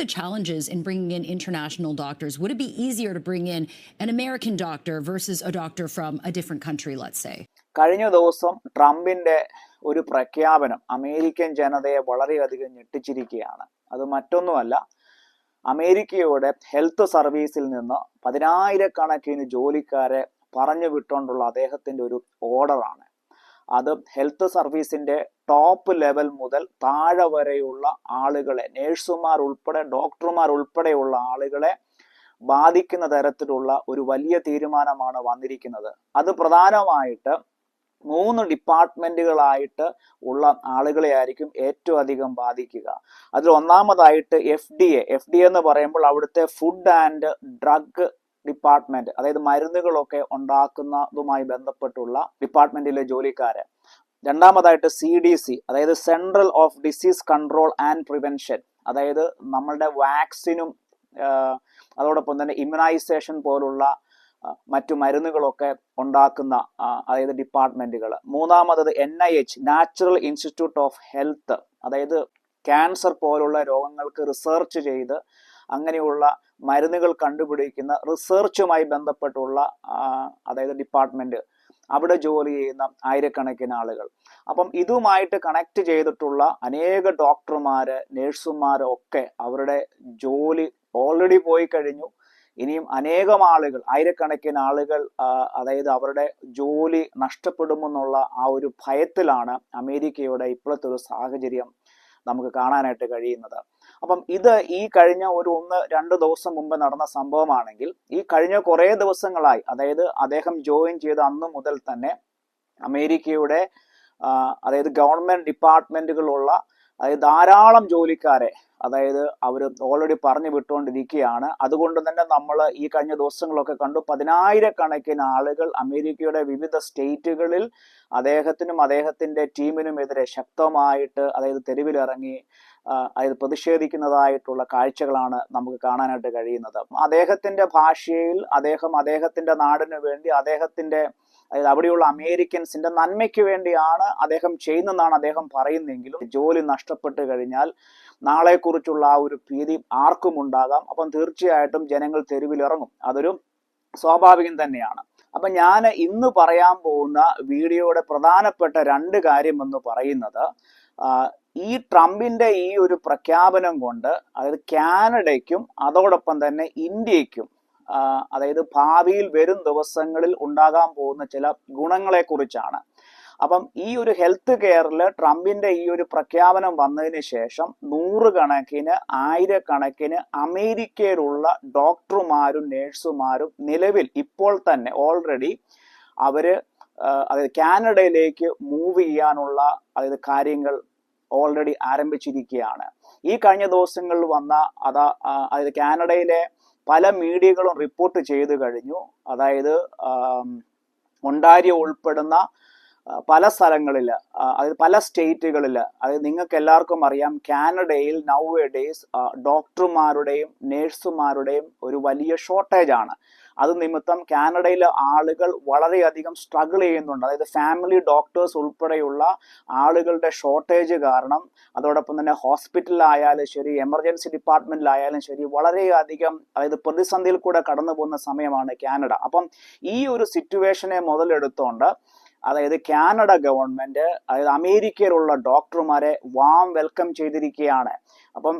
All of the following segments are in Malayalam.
the challenges in bringing in international doctors? Would it be easier to bring in an American doctor versus a doctor from a different country, let's say? കഴിഞ്ഞ ദിവസം ട്രംപിന്റെ ഒരു പ്രഖ്യാപനം അമേരിക്കൻ ജനതയെ വളരെയധികം ഞെട്ടിച്ചിരിക്കുകയാണ് അത് മറ്റൊന്നുമല്ല അമേരിക്കയുടെ ഹെൽത്ത് സർവീസിൽ നിന്ന് പതിനായിരക്കണക്കിന് ജോലിക്കാരെ പറഞ്ഞു വിട്ടുകൊണ്ടുള്ള അദ്ദേഹത്തിന്റെ ഒരു ഓർഡറാണ് അത് ഹെൽത്ത് സർവീസിന്റെ ടോപ്പ് ലെവൽ മുതൽ താഴെ വരെയുള്ള ആളുകളെ നേഴ്സുമാർ ഉൾപ്പെടെ ഡോക്ടർമാർ ഉൾപ്പെടെയുള്ള ആളുകളെ ബാധിക്കുന്ന തരത്തിലുള്ള ഒരു വലിയ തീരുമാനമാണ് വന്നിരിക്കുന്നത്. അത് പ്രധാനമായിട്ട് മൂന്ന് ഡിപ്പാർട്ട്മെന്റുകളായിട്ട് ഉള്ള ആളുകളെ ആയിരിക്കും ഏറ്റവും അധികം ബാധിക്കുക. അതിൽ ഒന്നാമതായിട്ട് F D A F D എന്ന് പറയുമ്പോൾ അവിടുത്തെ ഫുഡ് ആൻഡ് ഡ്രഗ് ഡിപ്പാർട്ട്മെന്റ് അതായത് മരുന്നുകളൊക്കെ ഉണ്ടാക്കുന്നതുമായി ബന്ധപ്പെട്ടുള്ള ഡിപ്പാർട്ട്മെന്റിലെ ജോലിക്കാര്. രണ്ടാമതായിട്ട് സി ഡി സി അതായത് central of disease control and prevention അതായത് നമ്മളുടെ വാക്സിനും അതോടൊപ്പം തന്നെ ഇമ്മ്യൂണൈസേഷൻ പോലുള്ള മറ്റു മരുന്നുകളൊക്കെ ഉണ്ടാക്കുന്ന അതായത് ഡിപ്പാർട്ട്മെന്റുകൾ മൂന്നാമത് N I H natural institute of health അതായത് ക്യാൻസർ പോലുള്ള രോഗങ്ങൾക്ക് റിസർച്ച് ചെയ്ത് അങ്ങനെയുള്ള മരുന്നുകൾ കണ്ടുപിടിക്കുന്ന റിസർച്ചുമായി ബന്ധപ്പെട്ടുള്ള അതായത് ഡിപ്പാർട്ട്മെന്റ് അവിടെ ജോലി ചെയ്യുന്ന ആയിരക്കണക്കിന് ആളുകൾ. അപ്പം ഇതുമായിട്ട് കണക്ട് ചെയ്തിട്ടുള്ള അനേക ഡോക്ടർമാര് നേഴ്സുമാര് ഒക്കെ അവരുടെ ജോലി ഓൾറെഡി പോയി കഴിഞ്ഞു. ഇനിയും അനേകം ആളുകൾ ആയിരക്കണക്കിന് ആളുകൾ അതായത് അവരുടെ ജോലി നഷ്ടപ്പെടുമെന്നുള്ള ആ ഒരു ഭയത്തിലാണ് അമേരിക്കയുടെ ഇപ്പോഴത്തെ ഒരു സാഹചര്യം നമുക്ക് കാണാനായിട്ട് കഴിയുന്നത്. അപ്പം ഇത് ഈ കഴിഞ്ഞ ഒരു ഒന്ന് രണ്ട് ദിവസം മുമ്പ് നടന്ന സംഭവമാണെങ്കിൽ ഈ കഴിഞ്ഞ കുറേ ദിവസങ്ങളായി അതായത് അദ്ദേഹം ജോയിൻ ചെയ്ത അന്ന് മുതൽ തന്നെ അമേരിക്കയുടെ അതായത് ഗവൺമെന്റ് ഡിപ്പാർട്ട്മെന്റുകളുള്ള അതായത് ധാരാളം ജോലിക്കാരെ അതായത് അവർ ഓൾറെഡി പറഞ്ഞു വിട്ടുകൊണ്ടിരിക്കുകയാണ്. അതുകൊണ്ട് തന്നെ നമ്മൾ ഈ കഴിഞ്ഞ ദിവസങ്ങളൊക്കെ കണ്ടു പതിനായിരക്കണക്കിന് ആളുകൾ അമേരിക്കയുടെ വിവിധ സ്റ്റേറ്റുകളിൽ അദ്ദേഹത്തിനും അദ്ദേഹത്തിന്റെ ടീമിനുമെതിരെ ശക്തമായിട്ട് അതായത് തെരുവിലിറങ്ങി അതായത് പ്രതിഷേധിക്കുന്നതായിട്ടുള്ള കാഴ്ചകളാണ് നമുക്ക് കാണാനായിട്ട് കഴിയുന്നത്. അദ്ദേഹത്തിന്റെ ഭാഷയിൽ അദ്ദേഹം അദ്ദേഹത്തിന്റെ നാടിനു വേണ്ടി അദ്ദേഹത്തിന്റെ അതായത് അവിടെയുള്ള അമേരിക്കൻസിന്റെ നന്മയ്ക്ക് വേണ്ടിയാണ് അദ്ദേഹം ചെയ്യുന്നതെന്നാണ് അദ്ദേഹം പറയുന്നതെങ്കിലും ജോലി നഷ്ടപ്പെട്ടു കഴിഞ്ഞാൽ നാളെക്കുറിച്ചുള്ള ആ ഒരു ഭീതി ആർക്കും ഉണ്ടാകാം. അപ്പം തീർച്ചയായിട്ടും ജനങ്ങൾ തെരുവിലിറങ്ങും. അതൊരു സ്വാഭാവികം തന്നെയാണ്. അപ്പൊ ഞാൻ ഇന്ന് പറയാൻ പോകുന്ന വീഡിയോയുടെ പ്രധാനപ്പെട്ട രണ്ട് കാര്യം എന്ന് പറയുന്നത് ഈ ട്രംപിന്റെ ഈ ഒരു പ്രഖ്യാപനം കൊണ്ട് അതായത് കാനഡയ്ക്കും അതോടൊപ്പം തന്നെ ഇന്ത്യക്കും അതായത് ഭാവിയിൽ വരും ദിവസങ്ങളിൽ ഉണ്ടാകാൻ പോകുന്ന ചില ഗുണങ്ങളെ കുറിച്ചാണ് അപ്പം ഈ ഒരു ഹെൽത്ത് കെയറിൽ ട്രംപിന്റെ ഈ ഒരു പ്രഖ്യാപനം വന്നതിന് ശേഷം നൂറുകണക്കിന് ആയിരക്കണക്കിന് അമേരിക്കയിലുള്ള ഡോക്ടർമാരും നേഴ്സുമാരും നിലവിൽ ഇപ്പോൾ തന്നെ ഓൾറെഡി അവർ അതായത് കാനഡയിലേക്ക് മൂവ് ചെയ്യാനുള്ള അതായത് കാര്യങ്ങൾ ഓൾറെഡി ആരംഭിച്ചിരിക്കുകയാണ്. ഈ കഴിഞ്ഞ ദിവസങ്ങളിൽ വന്ന അതാ അതായത് കാനഡയിലെ പല മീഡിയകളും റിപ്പോർട്ട് ചെയ്തു കഴിഞ്ഞു. അതായത് ഒണ്ടാരിയ ഉൾപ്പെടുന്ന പല സ്ഥലങ്ങളിൽ അതായത് പല സ്റ്റേറ്റുകളിൽ അതായത് നിങ്ങൾക്ക് എല്ലാവർക്കും അറിയാം കാനഡയിൽ നൗ എ ഡേയ്സ് ഡോക്ടർമാരുടെയും നേഴ്സുമാരുടെയും ഒരു വലിയ ഷോർട്ടേജ് ആണ് അത് നിമിത്തം കാനഡയിലെ ആളുകൾ വളരെയധികം സ്ട്രഗിൾ ചെയ്യുന്നുണ്ട്. അതായത് ഫാമിലി ഡോക്ടേഴ്സ് ഉൾപ്പെടെയുള്ള ആളുകളുടെ ഷോർട്ടേജ് കാരണം അതോടൊപ്പം തന്നെ ഹോസ്പിറ്റലിലായാലും ശരി എമർജൻസി ഡിപ്പാർട്ട്മെന്റിലായാലും ശരി വളരെയധികം അതായത് പ്രതിസന്ധിയിൽ കൂടെ കടന്നു പോകുന്ന സമയമാണ് കാനഡ. അപ്പം ഈ ഒരു സിറ്റുവേഷനെ മുതലെടുത്തുകൊണ്ട് അതായത് കാനഡ ഗവൺമെന്റ് അതായത് അമേരിക്കയിലുള്ള ഡോക്ടർമാരെ വാം വെൽക്കം ചെയ്തിരിക്കുകയാണ്. അപ്പം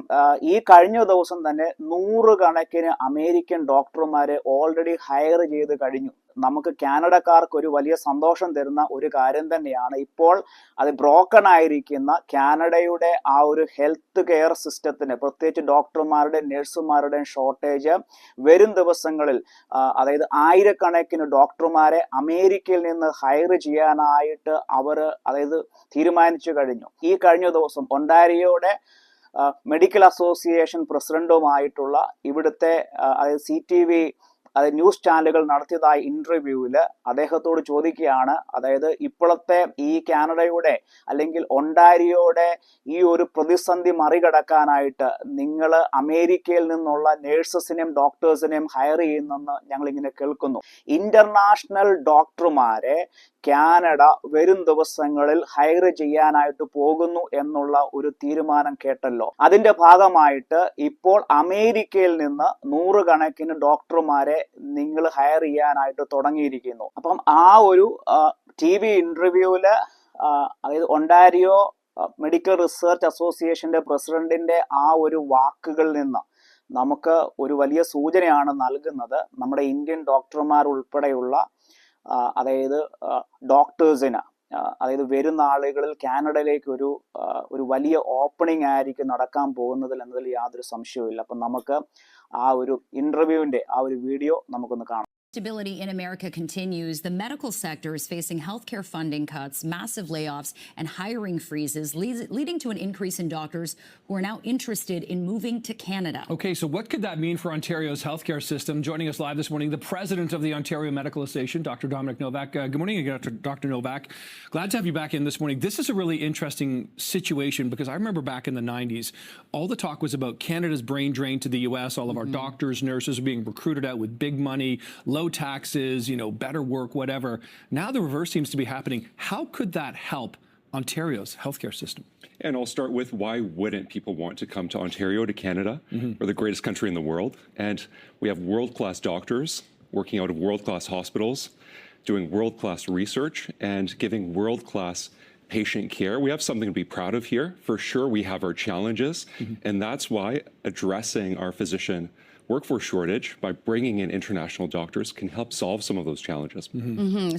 ഈ കഴിഞ്ഞ ദിവസം തന്നെ നൂറുകണക്കിന് അമേരിക്കൻ ഡോക്ടർമാരെ ഓൾറെഡി ഹയർ ചെയ്ത് കഴിഞ്ഞു. നമുക്ക് കാനഡക്കാർക്ക് ഒരു വലിയ സന്തോഷം തരുന്ന ഒരു കാര്യം തന്നെയാണ്. ഇപ്പോൾ അത് ബ്രോക്കൺ ആയിരിക്കുന്ന കാനഡയുടെ ആ ഒരു ഹെൽത്ത് കെയർ സിസ്റ്റത്തിന് പ്രത്യേകിച്ച് ഡോക്ടർമാരുടെയും നഴ്സുമാരുടെയും ഷോർട്ടേജ് വരും ദിവസങ്ങളിൽ അതായത് ആയിരക്കണക്കിന് ഡോക്ടർമാരെ അമേരിക്കയിൽ നിന്ന് ഹയർ ചെയ്യാനായിട്ട് അവർ അതായത് തീരുമാനിച്ചു കഴിഞ്ഞു. ഈ കഴിഞ്ഞ ദിവസം ഒണ്ടാരിയോടെ മെഡിക്കൽ അസോസിയേഷൻ പ്രസിഡന്റുമായിട്ടുള്ള ഇവിടുത്തെ അതായത് സി ടി വി അതായത് ന്യൂസ് ചാനലുകൾ നടത്തിയതായ ഇന്റർവ്യൂവിൽ അദ്ദേഹത്തോട് ചോദിക്കുകയാണ്. അതായത് ഇപ്പോഴത്തെ ഈ കാനഡയുടെ അല്ലെങ്കിൽ ഒണ്ടാരിയോയുടെ ഈ ഒരു പ്രതിസന്ധി മറികടക്കാനായിട്ട് നിങ്ങൾ അമേരിക്കയിൽ നിന്നുള്ള നേഴ്സസിനെയും ഡോക്ടേഴ്സിനെയും ഹയർ ചെയ്യുന്നെന്ന് ഞങ്ങൾ ഇങ്ങനെ കേൾക്കുന്നു. ഇന്റർനാഷണൽ ഡോക്ടർമാരെ കാനഡ വരും ദിവസങ്ങളിൽ ഹയർ ചെയ്യാനായിട്ട് പോകുന്നു എന്നുള്ള ഒരു തീരുമാനം കേട്ടല്ലോ. അതിന്റെ ഭാഗമായിട്ട് ഇപ്പോൾ അമേരിക്കയിൽ നിന്ന് നൂറുകണക്കിന് ഡോക്ടർമാരെ നിങ്ങൾ ഹയർ ചെയ്യാനായിട്ട് തുടങ്ങിയിരിക്കുന്നു. അപ്പം ആ ഒരു ടി വി ഇന്റർവ്യൂവിൽ അതായത് ഒണ്ടാരിയോ മെഡിക്കൽ റിസർച്ച് അസോസിയേഷന്റെ പ്രസിഡന്റിന്റെ ആ ഒരു വാക്കുകളിൽ നിന്ന് നമുക്ക് ഒരു വലിയ സൂചനയാണ് നൽകുന്നത്. നമ്മുടെ ഇന്ത്യൻ ഡോക്ടർമാർ ഉൾപ്പെടെയുള്ള അതായത് ഡോക്ടേഴ്സിന് അതായത് വരുന്ന ആളുകളിൽ കാനഡയിലേക്ക് ഒരു ഒരു വലിയ ഓപ്പണിംഗ് ആയിരിക്കും നടക്കാൻ പോകുന്നതിൽ എന്നതിൽ യാതൊരു സംശയവുമില്ല. അപ്പം നമുക്ക് ആ ഒരു ഇന്റർവ്യൂവിന്റെ ആ ഒരു വീഡിയോ നമുക്കൊന്ന് കാണാം. Stability in America continues. The medical sector is facing healthcare funding cuts, massive layoffs, and hiring freezes, leading to an increase in doctors who are now interested in moving to Canada. Okay, so what could that mean for Ontario's healthcare system? Joining us live this morning, the president of the Ontario Medical Association, Dr. Dominic Novak. Uh, good morning, Dr. Dr. Novak. Glad to have you back in this morning. This is a really interesting situation because I remember back in the 90s, all the talk was about Canada's brain drain to the US. All of our doctors, nurses are being recruited out with big money, low taxes, you know, better work, whatever. Now the reverse seems to be happening. How could that help Ontario's healthcare system? And I'll start with why wouldn't people want to come to Ontario, to Canada? Mm-hmm. We're the greatest country in the world. And we have world class doctors working out of world class hospitals, doing world class research, and giving world class patient care. We have something to be proud of here. For sure, we have our challenges. Mm-hmm. And that's why addressing our physician workforce shortage by bringing in international doctors can help solve some of those challenges.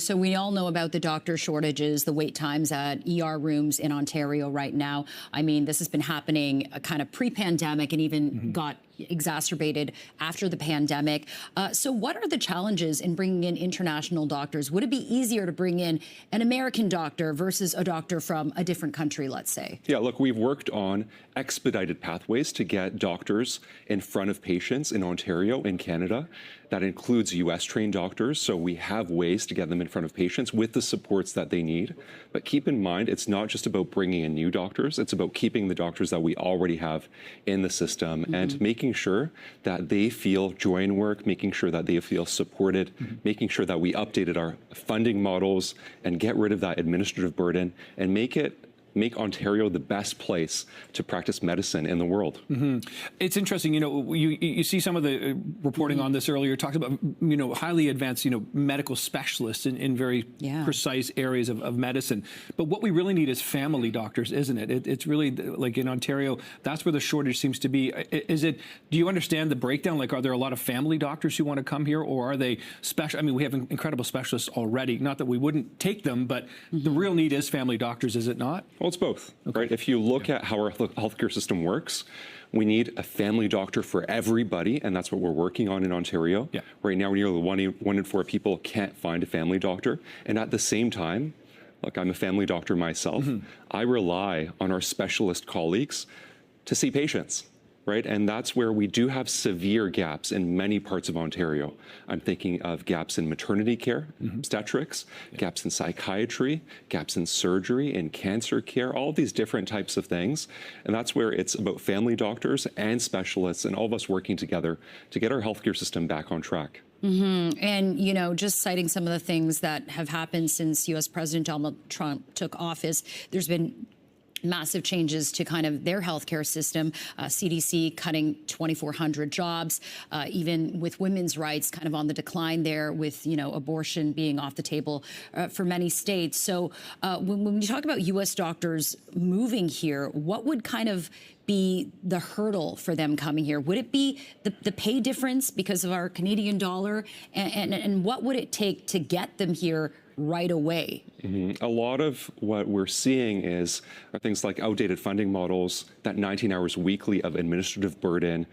So we all know about the doctor shortages, the wait times at ER rooms in Ontario right now. I mean, this has been happening uh, kind of pre-pandemic and even got exacerbated after the pandemic. Uh, so what are the challenges in bringing in international doctors? Would it be easier to bring in an American doctor versus a doctor from a different country, let's say? Yeah, look, we've worked on expedited pathways to get doctors in front of patients in Ontario in Canada. That includes US trained doctors, so we have ways to get them in front of patients with the supports that they need. But keep in mind, it's not just about bringing in new doctors, it's about keeping the doctors that we already have in the system mm-hmm. and making sure that they feel joy in work, making sure that they feel supported, mm-hmm. making sure that we updated our funding models and get rid of that administrative burden and make it make Ontario the best place to practice medicine in the world. Mm-hmm. It's interesting, you know, you you see some of the uh, reporting on this earlier talks about you know highly advanced you know medical specialists in, in very Yeah. precise areas of, of medicine. But what we really need is family doctors, isn't it? it? It's really uh, like in Ontario, that's where the shortage seems to be. Is it? Do you understand the breakdown? Like, are there a lot of family doctors who want to come here, or are they special? I mean, we have incredible specialists already. Not that we wouldn't take them, but the mm-hmm. real need is family doctors, is it not? Well, it's both, right? If you look at how our health- healthcare system works, we need a family doctor for everybody, and that's what we're working on in Ontario. Yeah. Right now, nearly one in, one in four people can't find a family doctor. And at the same time, look, I'm a family doctor myself. Mm-hmm. I rely on our specialist colleagues to see patients, right? And that's where we do have severe gaps in many parts of Ontario. I'm thinking of gaps in maternity care, mm-hmm. obstetrics, gaps in psychiatry, gaps in surgery, in cancer care, all these different types of things. And that's where it's about family doctors and specialists and all of us working together to get our healthcare system back on track. Mm-hmm. And, you know, just citing some of the things that have happened since U.S. President Donald Trump took office, there's been massive changes to kind of their healthcare system. Uh, CDC cutting 2,400 jobs, uh, even with women's rights kind of on the decline there, with you know abortion being off the table uh, for many states. So uh, when, when you talk about U.S. doctors moving here, what would kind of be the hurdle for them coming here? Would it be the, the pay difference because of our Canadian dollar? And, and, and what would it take to get them here right away? Mm-hmm. A lot of what we're seeing is are things like outdated funding models, that 19 hours weekly of administrative burden,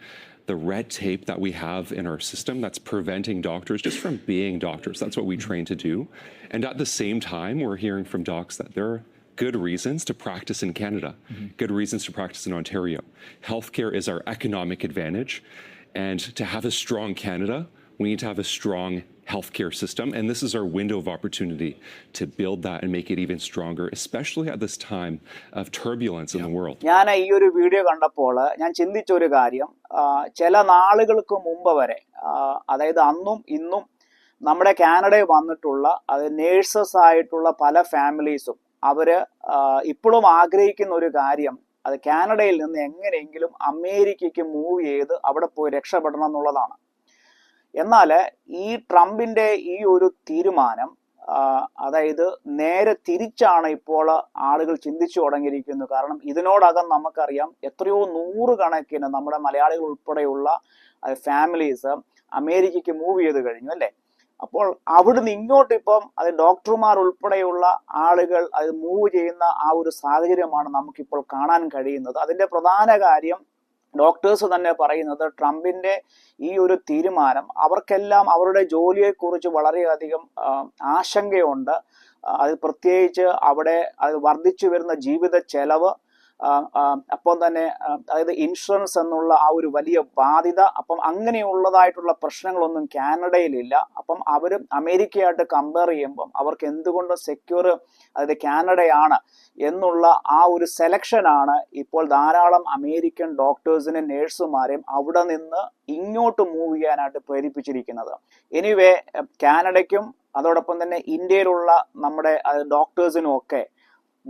the red tape that we have in our system that's preventing doctors just from being doctors. That's what we train to do. And at the same time, we're hearing from docs that there are good reasons to practice in Canada, mm-hmm. good reasons to practice in Ontario. Healthcare is our economic advantage. And to have a strong Canada, we need to have a strong healthcare system. And this is our window of opportunity to build that and make it even stronger, especially at this time of turbulence in the world. ഞാൻ ഈ ഒരു വീഡിയോ കണ്ടപ്പോൾ ഞാൻ ചിന്തിച്ച ഒരു കാര്യം ആ, ചില നാളുകൾക്ക് മുമ്പ് വരെ ആ, അതായത് അന്നും ഇന്നും നമ്മുടെ കാനഡയിൽ വന്നിട്ടുള്ള അത് നേഴ്സസ് ആയിട്ടുള്ള പല ഫാമിലീസും അവർ ആ, ഇപ്പോഴും ആഗ്രഹിക്കുന്ന ഒരു കാര്യം അത് കാനഡയിൽ നിന്ന് എങ്ങനെയെങ്കിലും അമേരിക്കയ്ക്ക് മൂവ് ചെയ്ത് അവിടെ പോയി രക്ഷപ്പെടണം എന്നുള്ളതാണ് എന്നാൽ ഈ ട്രംപിന്റെ ഈ ഒരു തീരുമാനം അതായത് നേരെ തിരിച്ചാണ് ഇപ്പോൾ ആളുകൾ ചിന്തിച്ചു തുടങ്ങിയിരിക്കുന്നത് കാരണം ഇതിനോടകം നമുക്കറിയാം എത്രയോ നൂറുകണക്കിന് നമ്മുടെ മലയാളികൾ ഉൾപ്പെടെയുള്ള ഫാമിലീസ് അമേരിക്കയ്ക്ക് മൂവ് ചെയ്ത് കഴിഞ്ഞു അല്ലേ? അപ്പോൾ അവിടുന്ന് ഇങ്ങോട്ട് ഇപ്പം അത് ഡോക്ടർമാർ ഉൾപ്പെടെയുള്ള ആളുകൾ അത് മൂവ് ചെയ്യുന്ന ആ ഒരു സാഹചര്യമാണ് നമുക്കിപ്പോൾ കാണാൻ കഴിയുന്നത്. അതിന്റെ പ്രധാന കാര്യം ഡോക്ടേഴ്സ് തന്നെ പറയുന്നത് ട്രംപിന്റെ ഈ ഒരു തീരുമാനം അവർക്കെല്ലാം അവരുടെ ജോലിയെക്കുറിച്ച് വളരെയധികം ആശങ്കയുണ്ട്. അത് പ്രത്യേകിച്ച് അവിടെ അത് വർദ്ധിച്ചു വരുന്ന ജീവിത ചെലവ് അപ്പം തന്നെ അതായത് ഇൻഷുറൻസ് എന്നുള്ള ആ ഒരു വലിയ ബാധ്യത അപ്പം അങ്ങനെയുള്ളതായിട്ടുള്ള പ്രശ്നങ്ങളൊന്നും കാനഡയിലില്ല. അപ്പം അവർ അമേരിക്കയായിട്ട് കമ്പയർ ചെയ്യുമ്പം അവർക്ക് എന്തുകൊണ്ടും സെക്യൂർ അതായത് കാനഡയാണ് എന്നുള്ള ആ ഒരു സെലക്ഷനാണ് ഇപ്പോൾ ധാരാളം അമേരിക്കൻ ഡോക്ടേഴ്സിനെയും നേഴ്സുമാരെയും അവിടെ നിന്ന് ഇങ്ങോട്ട് മൂവ് ചെയ്യാനായിട്ട് പ്രേരിപ്പിച്ചിരിക്കുന്നത്. എനിവേ കാനഡയ്ക്കും അതോടൊപ്പം തന്നെ ഇന്ത്യയിലുള്ള നമ്മുടെ ഡോക്ടേഴ്സിനും ഒക്കെ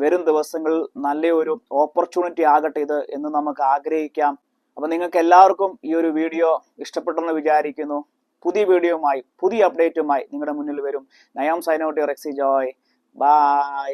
വരും ദിവസങ്ങളിൽ നല്ലൊരു ഓപ്പർച്യൂണിറ്റി ആകട്ടെ ഇത് എന്ന് നമുക്ക് ആഗ്രഹിക്കാം. അപ്പൊ നിങ്ങൾക്ക് എല്ലാവർക്കും ഈ ഒരു വീഡിയോ ഇഷ്ടപ്പെട്ടെന്ന് വിചാരിക്കുന്നു. പുതിയ വീഡിയോയുമായി പുതിയ അപ്ഡേറ്റുമായി നിങ്ങളുടെ മുന്നിൽ വരും. നയാം സൈനോട്ടി റെക്സി ജോയ് ബൈ